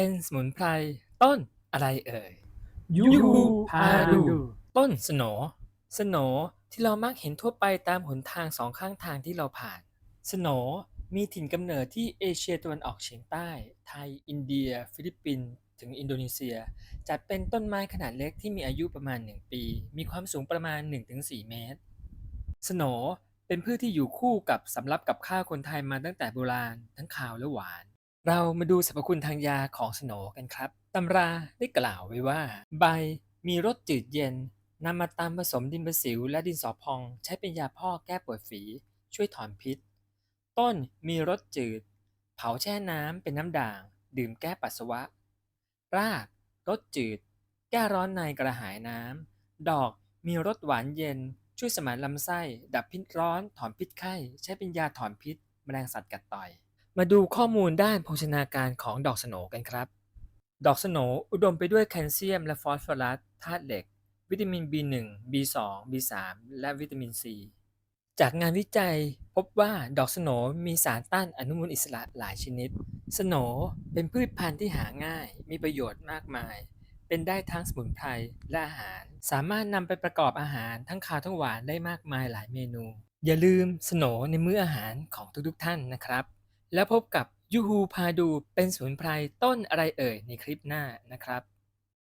เป็นสมุนไพรต้นอะไรเอ่ยยูยูพาดูต้นสโหนสโหนที่เรามักเห็นทั่วไปตามหนทางสองข้างทางที่เราผ่านสโหนมีถิ่นกำเนิดที่เอเชียตะวันออกเฉียงใต้ ไทย อินเดีย ฟิลิปปินส์ถึงอินโดนีเซีย จัดเป็นต้นไม้ขนาดเล็กที่มีอายุประมาณ 1 ปี มีความสูงประมาณ 1-4 เมตรสโหนเป็นพืชที่อยู่คู่กับสำรับกับข้าวคนไทยมาตั้งแต่โบราณ ทั้งขาวและหวาน เรามาดูสรรพคุณทางยาของสโหนกันครับ ตำราได้กล่าวไว้ว่า ใบมีรสจืดเย็นนำมาตำผสมดินประสิวและดินสอพอง ใช้เป็นยาพ่อแก้ปวดฝี ช่วยถอนพิษ ต้นมีรสจืด เผาแช่น้ำเป็นน้ำด่าง ดื่มแก้ปัสสาวะ รากรสจืด แก้ร้อนในกระหายน้ำ ดอกมีรสหวานเย็น ช่วยสมานลำไส้ ดับพิษร้อน ถอนพิษไข้ ใช้เป็นยาถอนพิษ แมลงสัตว์กัดต่อย มาดูข้อมูลด้านโภชนาการของดอกสโหนกันครับ ดอกสโหนอุดมไปด้วยแคลเซียมและฟอสฟอรัสธาตุเหล็ก วิตามิน B1 B2 B3 และวิตามิน C จากงานวิจัยพบว่าดอกสโนมีสารต้านอนุมูลอิสระหลายชนิด สโนเป็นพืชพันธุ์ที่หาง่าย มีประโยชน์มากมาย เป็นได้ทั้งสมุนไพรและอาหาร สามารถนำไปประกอบอาหารทั้งคาวทั้งหวานได้มากมายหลายเมนู อย่าลืมสโนในมื้ออาหารของทุกๆท่านนะครับ แล้วพบกับยูฮูพาดูเป็นสมุนไพรต้นอะไรเอ่ยในคลิปหน้านะครับ